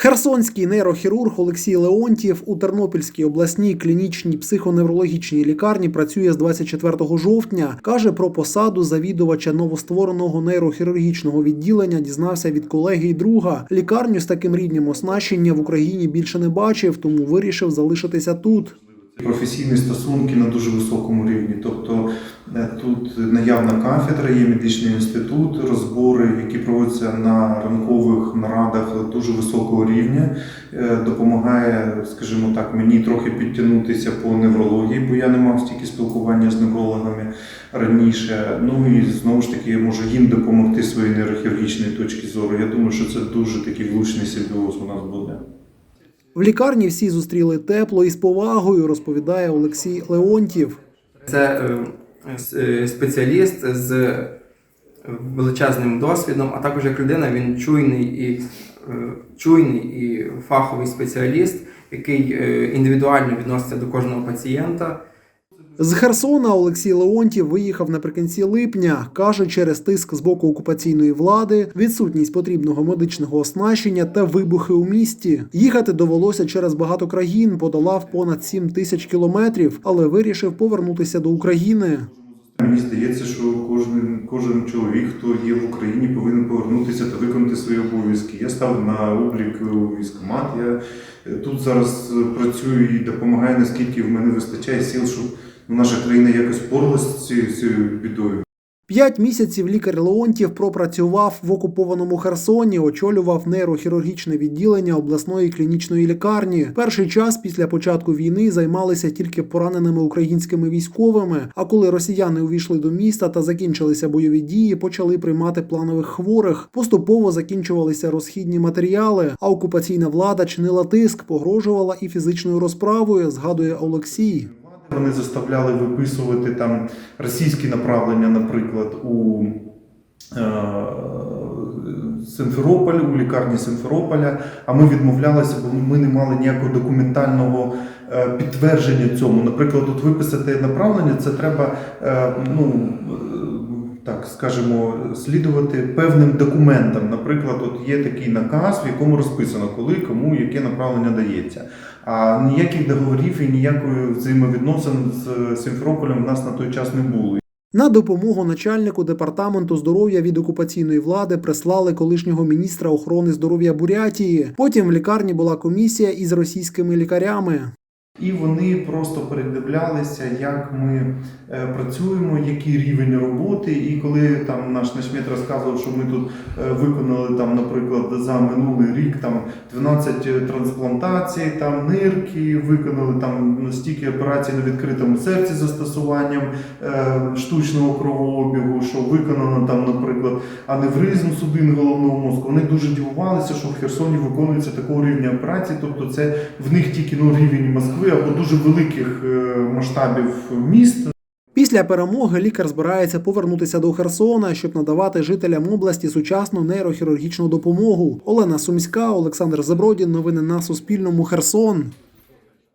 Херсонський нейрохірург Олексій Леонтів у Тернопільській обласній клінічній психоневрологічній лікарні працює з 24 жовтня. Каже про посаду завідувача новоствореного нейрохірургічного відділення. Дізнався від колеги й друга. Лікарню з таким рівнем оснащення в Україні більше не бачив, тому вирішив залишитися тут. Професійні стосунки на дуже високому рівні. Тобто е, тут наявна кафедра, є медичний інститут, розбори, які проводяться на ранкових нарадах дуже високого рівня. Е, Допомагає, скажімо так, мені трохи підтягнутися по неврології, бо я не мав стільки спілкування з неврологами раніше. Ну і знову ж таки може їм допомогти своєї нейрохірургічної точки зору. Я думаю, що це дуже такий влучний симбіоз у нас буде. В лікарні всі зустріли тепло і з повагою, розповідає Олексій Леонтів. Це е, е, спеціаліст з величезним досвідом, а також як людина він чуйний і е, чуйний і фаховий спеціаліст, який індивідуально відноситься до кожного пацієнта. З Херсона Олексій Леонтів виїхав наприкінці липня. каже, через тиск з боку окупаційної влади, відсутність потрібного медичного оснащення та вибухи у місті. Їхати довелося через багато країн, подолав понад 7 тисяч кілометрів, але вирішив повернутися до України. Здається, що кожен, кожен чоловік, хто є в Україні, повинен повернутися та виконати свої обов'язки. Я став на облік у військкомат. Я е, тут зараз е, працюю і допомагаю, наскільки в мене вистачає сил, щоб наша країна якось впоралася з цією бідою. П'ять місяців лікар Леонтів пропрацював в окупованому Херсоні, очолював нейрохірургічне відділення обласної клінічної лікарні. Перший час після початку війни займалися тільки пораненими українськими військовими. А коли росіяни увійшли до міста та закінчилися бойові дії, почали приймати планових хворих. Поступово закінчувалися розхідні матеріали. А окупаційна влада чинила тиск, погрожувала і фізичною розправою. Згадує Олексій. Вони заставляли виписувати там російські направлення, наприклад, у е, Симферополь, у лікарні Симферополя, а ми відмовлялися, бо ми не мали ніякого документального е, підтвердження цьому. Наприклад, тут виписати направлення, це треба, е, ну, так скажемо, слідувати певним документам. Наприклад, от є такий наказ, в якому розписано, коли кому яке направлення дається. А ніяких договорів і ніякої взаємовідносин з Сімферополем в нас на той час не було. На допомогу начальнику департаменту здоров'я від окупаційної влади прислали колишнього міністра охорони здоров'я Бурятії. Потім в лікарні була комісія із російськими лікарями. І вони просто передивлялися, як ми е, працюємо, який рівень роботи. І коли там наш начмет розказував, що ми тут е, виконали там, наприклад, за минулий рік там 12 трансплантацій, там нирки, виконали там стільки операцій на відкритому серці застосуванням е, штучного кровообігу, що виконано там, наприклад, аневризм судин головного мозку. Вони дуже дивувалися, що в Херсоні виконується такого рівня операцій, тобто це в них тільки ну, рівень Москви або дуже великих е, масштабів міст. Після перемоги лікар збирається повернутися до Херсона, щоб надавати жителям області сучасну нейрохірургічну допомогу. Олена Сумська, Олександр Забродін. Новини на Суспільному. Херсон.